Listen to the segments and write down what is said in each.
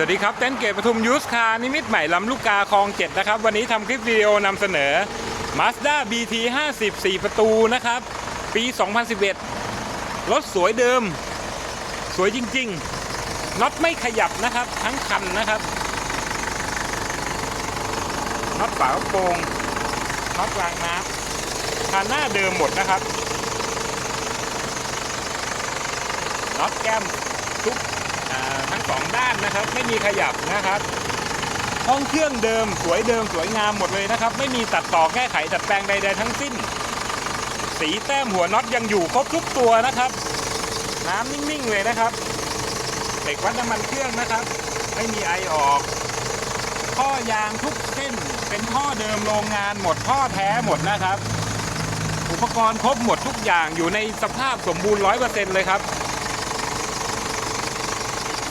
สวัสดีครับ เต้นเกตปทุมยูสคาร์นิมิตใหม่ลำลูกกาคลองเจ็ดนะครับ วันนี้ทำคลิปวิดีโอนำเสนอ Mazda BT 50 4 ประตูนะครับ ปี 2011 รถสวยเดิม สวยจริงๆน็อตไม่ขยับนะครับ ทั้งคันนะครับน็อตฝากระโปรงน็อตรางน้ำคันหน้าเดิมหมดนะครับน็อตแก้มทุก ทั้งสองด้านนะครับไม่มีขยับนะครับห้องเครื่องเดิมสวยเดิมสวยงามหมดเลยนะครับ ไม่มีตัดต่อแก้ไขดัดแปลงใด ๆ ทั้งสิ้น สีแต้มหัวน็อตยังอยู่ครบทุกตัวนะครับ น้ำนิ่งๆเลยนะครับเหล็กวัดน้ำมันเครื่องนะครับ ไม่มีไอออกท่อยางทุกเส้นเป็นท่อเดิมโรงงานหมดท่อแท้หมดนะครับ อุปกรณ์ครบหมดทุกอย่างอยู่ในสภาพสมบูรณ์ร้อยเปอร์เซ็นต์เลยครับ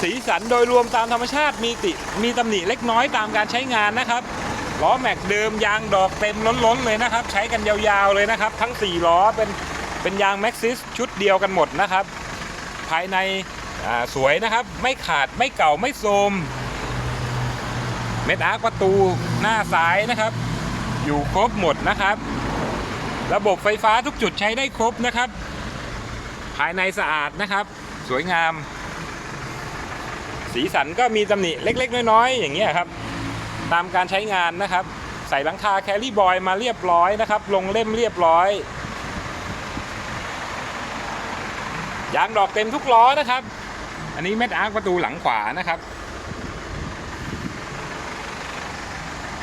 สีสันโดยรวมตามธรรมชาติมีติมีตำหนิเล็กน้อยตามการใช้งานนะครับล้อแม็กเดิมยางดอกเต็มล้นๆเลยนะครับ ใช้กันยาวๆเลยนะครับ ทั้ง 4 ล้อเป็นเป็นยางแม็กซิสชุดเดียวกันหมดนะครับ ภายในสวยนะครับ ไม่ขาดไม่เก่าไม่โทมเม็ดอาร์ประตูหน้าซ้ายนะครับ อยู่ครบหมดนะครับ ระบบไฟฟ้าทุกจุดใช้ได้ครบนะครับ ภายในสะอาดนะครับ สวยงาม สีสันก็มีตำหนิเล็ก ๆ น้อยๆอย่างเงี้ยครับตามการใช้งานนะครับ ใส่หลังคาแคลรี่บอยมาเรียบร้อยนะครับ ลงเล่มเรียบร้อยยางดอกเต็มทุกล้อนะครับ อันนี้เม็ดอาร์คประตูหลังขวานะครับ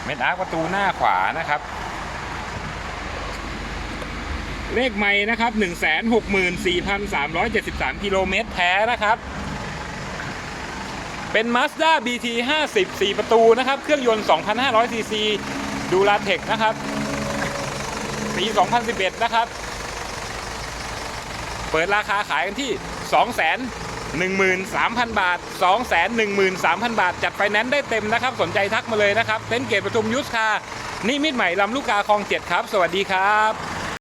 เม็ดอาร์คประตูหน้าขวานะครับ เลขไม่นะครับ 164,373กิโลเมตรแท้นะครับ เป็น Mazda BT 50 4 ประตูนะครับ เครื่องยนต์ 2,500 ซีซีดูลาเทคนะครับ ปี 2011 นะครับ เปิดราคาขายกันที่ 213,000 บาท 213,000 บาท จัดไฟแนนซ์ได้เต็มนะครับ สนใจทักมาเลยนะครับเต็นเกตประทุมยุทธคานิมิตใหม่ลำลูกกาคลองเจ็ดครับ สวัสดีครับ